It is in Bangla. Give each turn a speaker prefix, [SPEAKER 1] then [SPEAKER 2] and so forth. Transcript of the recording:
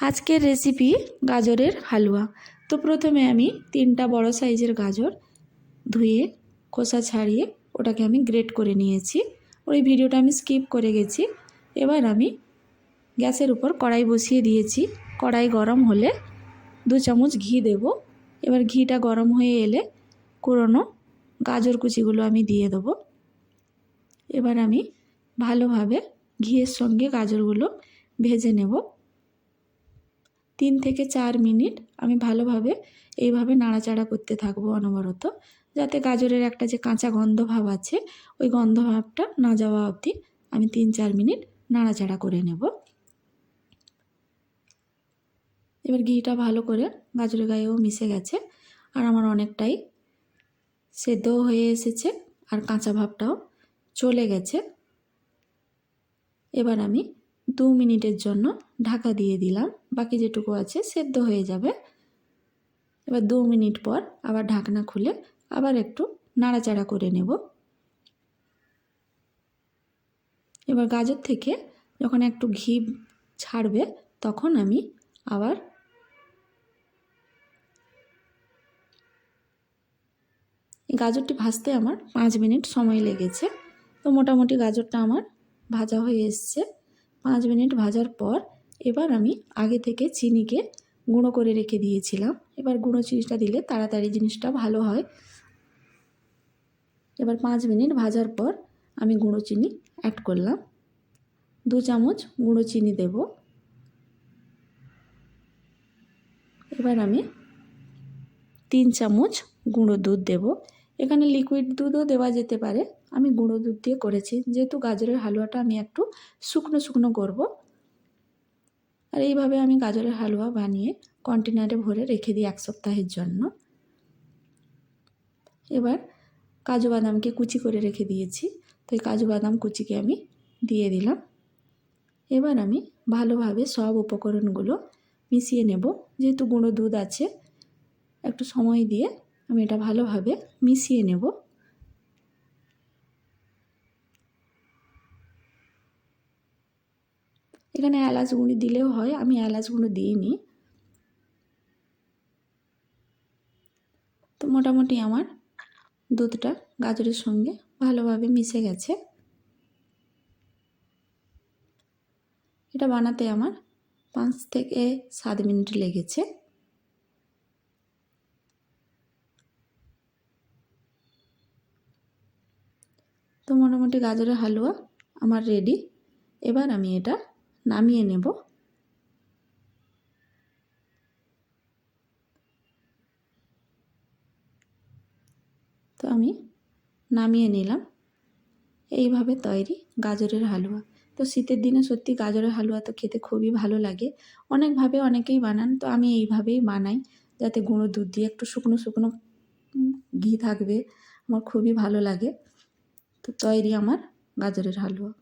[SPEAKER 1] আজকের রেসিপি গাজরের হালুয়া। তো প্রথমে আমি তিনটা বড় সাইজের গাজর ধুয়ে, খোসা ছাড়িয়ে ওটাকে আমি গ্রেট করে নিয়েছি। ওই ভিডিওটা আমি স্কিপ করে গেছি। এবার আমি গ্যাসের উপর কড়াই বসিয়ে দিয়েছি। কড়াই গরম হলে দু চামচ ঘি দেব। এবার ঘিটা গরম হয়ে এলে কুড়োনো গাজর কুচিগুলো আমি দিয়ে দেবো। এবার আমি ভালোভাবে ঘিয়ের সঙ্গে গাজরগুলো ভেজে নেব। তিন থেকে চার মিনিট আমি ভালোভাবে এইভাবে নাড়াচাড়া করতে থাকব অনবরত, যাতে গাজরের একটা যে কাঁচা গন্ধ ভাব আছে, ওই গন্ধ ভাবটা না যাওয়া অবধি আমি তিন চার মিনিট নাড়াচাড়া করে নেব। এবার ঘিটা ভালো করে গাজরের গায়েও মিশে গেছে, আর আমার অনেকটাই সেদ্ধও হয়ে এসেছে, আর কাঁচা ভাবটাও চলে গেছে। এবার আমি দু মিনিটের জন্য ঢাকা দিয়ে দিলাম। বাকি যেটুকু আছে সেদ্ধ হয়ে যাবে। এবার দু মিনিট পর আবার ঢাকনা খুলে আবার একটু নাড়াচাড়া করে নেব। এবার গাজর থেকে যখন একটু ঘি ছাড়বে, তখন আমি আবার গাজরটি ভাজতে আমার পাঁচ মিনিট সময় লেগেছে। তো মোটামুটি গাজরটা আমার ভাজা হয়ে এসছে। পাঁচ মিনিট ভাজার পর এবার আমি আগে থেকে চিনিকে গুঁড়ো করে রেখে দিয়েছিলাম। এবার গুঁড়ো চিনিটা দিলে তাড়াতাড়ি জিনিসটা ভালো হয়। এবার পাঁচ মিনিট ভাজার পর আমি গুঁড়ো চিনি অ্যাড করলাম। দু চামচ গুঁড়ো চিনি দেব। এবার আমি তিন চামচ গুঁড়ো দুধ দেব। এখানে লিকুইড দুধও দেওয়া যেতে পারে। আমি গুঁড়ো দুধ দিয়ে করেছি। যেহেতু গাজরের হালুয়াটা আমি একটু শুকনো শুকনো করব। আর এইভাবে আমি গাজরের হালুয়া বানিয়ে কন্টেনারে ভরে রেখে দিই এক সপ্তাহের জন্য। এবার কাজু বাদামকে কুচি করে রেখে দিয়েছি। তো এই কাজু বাদাম কুচিকে আমি দিয়ে দিলাম। এবার আমি ভালোভাবে সব উপকরণগুলো মিশিয়ে নেব। যেহেতু গুঁড়ো দুধ আছে, একটু সময় দিয়ে আমি এটা ভালোভাবে মিশিয়ে নেব। এখানে এলাচ গুঁড়ি দিলেও হয়, আমি এলাচ গুঁড়ো দিইনি। তো মোটামুটি আমার দুধটা গাজরের সঙ্গে ভালোভাবে মিশে গেছে। এটা বানাতে আমার পাঁচ থেকে সাত মিনিট লেগেছে। তো মোটামুটি গাজরের হালুয়া আমার রেডি এবার আমি এটা নামিয়ে নেব। তো আমি নামিয়ে নিলাম। এইভাবে তৈরি গাজরের হালুয়া। তো শীতের দিনে সত্যি গাজরের হালুয়া তো খেতে খুবই ভালো লাগে। অনেকভাবে অনেকেই বানান, তো আমি এইভাবেই বানাই যাতে গুঁড়ো দুধ দিয়ে একটু শুকনো শুকনো ঘি থাকবে, আমার খুবই ভালো লাগে। তো তৈরি আমার গাজরের হালুয়া।